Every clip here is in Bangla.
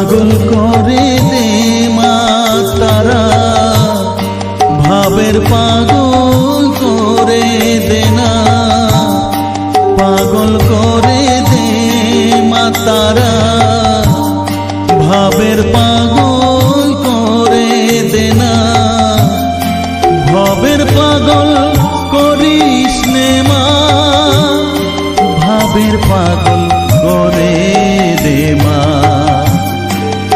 পাগল করে দে মা তারা ভাবের পাগল করে দে না। পাগল করে দে মা তারা ভাবের পাগল করে দে না। ভবের পাগল করিস নে মা। ভাবের পাগল করে দে মা।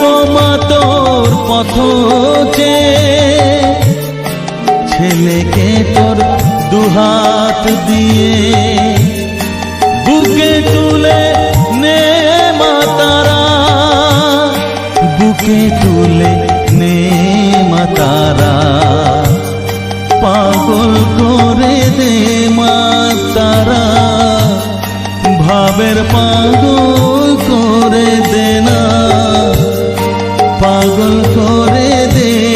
যাব তোর পথ ছেলেকে তোর দুহাত দিয়ে বুকে তুলে নে মা তারা। বুকে তুলে নে মা তারা। পাগল করে দে ভাবের পাগল করে পাগল করে দে।